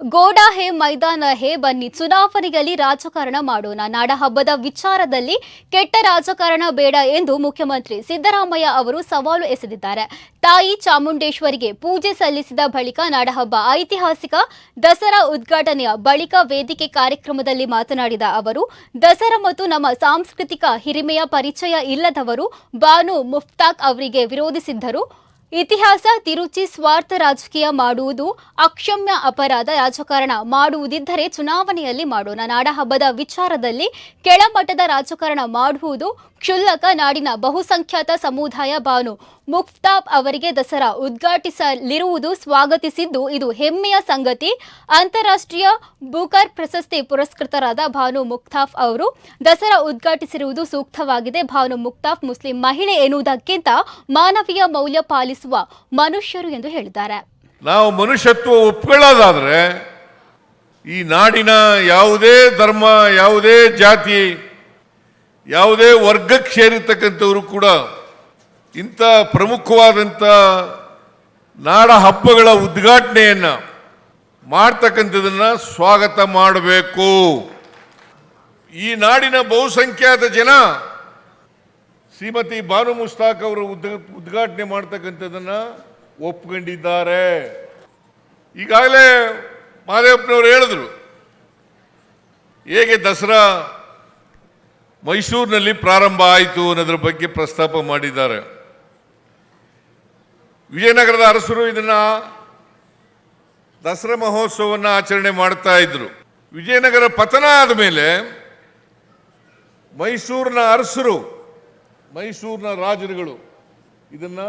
ಗೋಡ ಹೇ ಮೈದಾನ ಹೇ ಬನ್ನಿ, ಚುನಾವಣೆಯಲ್ಲಿ ರಾಜಕಾರಣ ಮಾಡೋಣ. ನಾಡ ಹಬ್ಬದ ವಿಚಾರದಲ್ಲಿ ಕೆಟ್ಟ ರಾಜಕಾರಣ ಬೇಡ ಎಂದು ಮುಖ್ಯಮಂತ್ರಿ ಸಿದ್ದರಾಮಯ್ಯ ಅವರು ಸವಾಲು ಎಸೆದಿದ್ದಾರೆ. ತಾಯಿ ಚಾಮುಂಡೇಶ್ವರಿಗೆ ಪೂಜೆ ಸಲ್ಲಿಸಿದ ಬಳಿಕ ನಾಡಹಬ್ಬ ಐತಿಹಾಸಿಕ ದಸರಾ ಉದ್ಘಾಟನೆಯ ಬಳಿಕ ವೇದಿಕೆ ಕಾರ್ಯಕ್ರಮದಲ್ಲಿ ಮಾತನಾಡಿದ ಅವರು, ದಸರಾ ಮತ್ತು ನಮ್ಮ ಸಾಂಸ್ಕೃತಿಕ ಹಿರಿಮೆಯ ಪರಿಚಯ ಇಲ್ಲದವರು ಬಾನು ಮುಫ್ತಾಕ್ ಅವರಿಗೆ ವಿರೋಧಿಸಿದ್ದರು. ಇತಿಹಾಸ ತಿರುಚಿ ಸ್ವಾರ್ಥ ರಾಜಕೀಯ ಮಾಡುವುದು ಅಕ್ಷಮ್ಯ ಅಪರಾಧ ರಾಜಕಾರಣ ಮಾಡುವುದಿದ್ದರೆ ಚುನಾವಣೆಯಲ್ಲಿ ಮಾಡೋಣ. ನಾಡಹಬ್ಬದ ವಿಚಾರದಲ್ಲಿ ಕೆಳಮಟ್ಟದ ರಾಜಕಾರಣ ಮಾಡುವುದು ಕ್ಷುಲ್ಲಕ ನಾಡಿನ ಬಹುಸಂಖ್ಯಾತ ಸಮುದಾಯ ಬಾನು. ಮುಫ್ತಾಬ್ ಅವರಿಗೆ ದಸರಾ ಉದ್ಘಾಟಿಸಲಿರುವುದು ಸ್ವಾಗತಿಸಿದ್ದು ಇದು ಹೆಮ್ಮೆಯ ಸಂಗತಿ. ಅಂತಾರಾಷ್ಟ್ರೀಯ ಬೂಕರ್ ಪ್ರಶಸ್ತಿ ಪುರಸ್ಕೃತರಾದ ಭಾನು ಮುಕ್ತಾಫ್ ಅವರು ದಸರಾ ಉದ್ಘಾಟಿಸಿರುವುದು ಸೂಕ್ತವಾಗಿದೆ. ಭಾನು ಮುಕ್ತಾಫ್ ಮುಸ್ಲಿಂ ಮಹಿಳೆ ಎನ್ನುವುದಕ್ಕಿಂತ ಮಾನವೀಯ ಮೌಲ್ಯ ಪಾಲಿಸುವ ಮನುಷ್ಯರು ಎಂದು ಹೇಳಿದ್ದಾರೆ. ನಾವು ಮನುಷ್ಯತ್ವ ಒಪ್ಪಿಕೊಳ್ಳೋದಾದರೆ ಈ ನಾಡಿನ ಯಾವುದೇ ಧರ್ಮ, ಯಾವುದೇ ಜಾತಿ, ಯಾವುದೇ ವರ್ಗಕ್ಕೆ ಸೇರಿರ್ತಕ್ಕಂಥವರು ಕೂಡ ಇಂಥ ಪ್ರಮುಖವಾದಂಥ ನಾಡ ಹಬ್ಬಗಳ ಉದ್ಘಾಟನೆಯನ್ನು ಮಾಡ್ತಕ್ಕಂಥದನ್ನು ಸ್ವಾಗತ ಮಾಡಬೇಕು. ಈ ನಾಡಿನ ಬಹುಸಂಖ್ಯಾತ ಜನ ಶ್ರೀಮತಿ ಬಾನು ಮುಸ್ತಾಕ್ ಅವರು ಉದ್ ಉದ್ಘಾಟನೆ ಮಾಡ್ತಕ್ಕಂಥದ್ದನ್ನ ಒಪ್ಕೊಂಡಿದ್ದಾರೆ. ಈಗಾಗಲೇ ಮಾದೇವಪ್ಪನವರು ಹೇಳಿದ್ರು, ಹೇಗೆ ದಸರಾ ಮೈಸೂರಿನಲ್ಲಿ ಪ್ರಾರಂಭ ಆಯಿತು ಅನ್ನೋದ್ರ ಬಗ್ಗೆ ಪ್ರಸ್ತಾಪ ಮಾಡಿದ್ದಾರೆ. ವಿಜಯನಗರದ ಅರಸರು ಇದನ್ನ ದಸರಾ ಮಹೋತ್ಸವವನ್ನು ಆಚರಣೆ ಮಾಡ್ತಾ ಇದ್ರು. ವಿಜಯನಗರ ಪತನ ಆದ ಮೇಲೆ ಮೈಸೂರಿನ ಅರಸರು ಮೈಸೂರಿನ ರಾಜರುಗಳು ಇದನ್ನ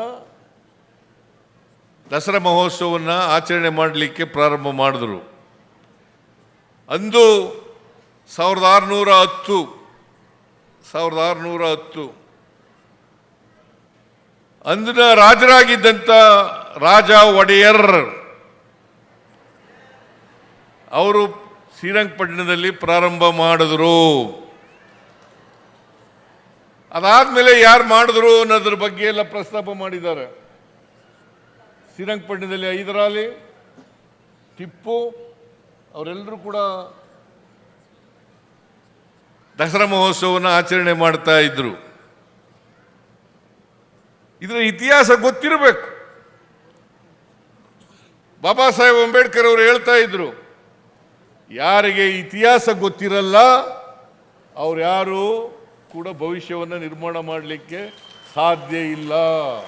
ದಸರಾ ಮಹೋತ್ಸವನ್ನ ಆಚರಣೆ ಮಾಡಲಿಕ್ಕೆ ಪ್ರಾರಂಭ ಮಾಡಿದರು. ಅಂದು ಸಾವಿರದ ಆರುನೂರ ಹತ್ತು, ಸಾವಿರದ ಆರುನೂರ ಹತ್ತು. ಅಂದಿನ ರಾಜರಾಗಿದ್ದಂಥ ರಾಜ ಒಡೆಯರ್ ಅವರು ಶ್ರೀರಂಗಪಟ್ಟಣದಲ್ಲಿ ಪ್ರಾರಂಭ ಮಾಡಿದ್ರು. ಅದಾದ್ಮೇಲೆ ಯಾರು ಮಾಡಿದ್ರು ಅನ್ನೋದ್ರ ಬಗ್ಗೆ ಎಲ್ಲ ಪ್ರಸ್ತಾಪ ಮಾಡಿದ್ದಾರೆ. ಶ್ರೀರಂಗಪಟ್ಟಣದಲ್ಲಿ ಐದರಾಲಿ ಟಿಪ್ಪು, ಅವರೆಲ್ಲರೂ ಕೂಡ ದಸರಾ ಮಹೋತ್ಸವವನ್ನು ಆಚರಣೆ ಮಾಡ್ತಾ ಇದ್ರು. ಇದರ ಇತಿಹಾಸ ಗೊತ್ತಿರಬೇಕು. ಬಾಬಾ ಸಾಹೇಬ್ ಅಂಬೇಡ್ಕರ್ ಅವರು ಹೇಳ್ತಾ ಇದ್ರು, ಯಾರಿಗೆ ಇತಿಹಾಸ ಗೊತ್ತಿರಲ್ಲ ಅವ್ರು ಯಾರು ಕೂಡ ಭವಿಷ್ಯವನ್ನು ನಿರ್ಮಾಣ ಮಾಡಲಿಕ್ಕೆ ಸಾಧ್ಯ ಇಲ್ಲ.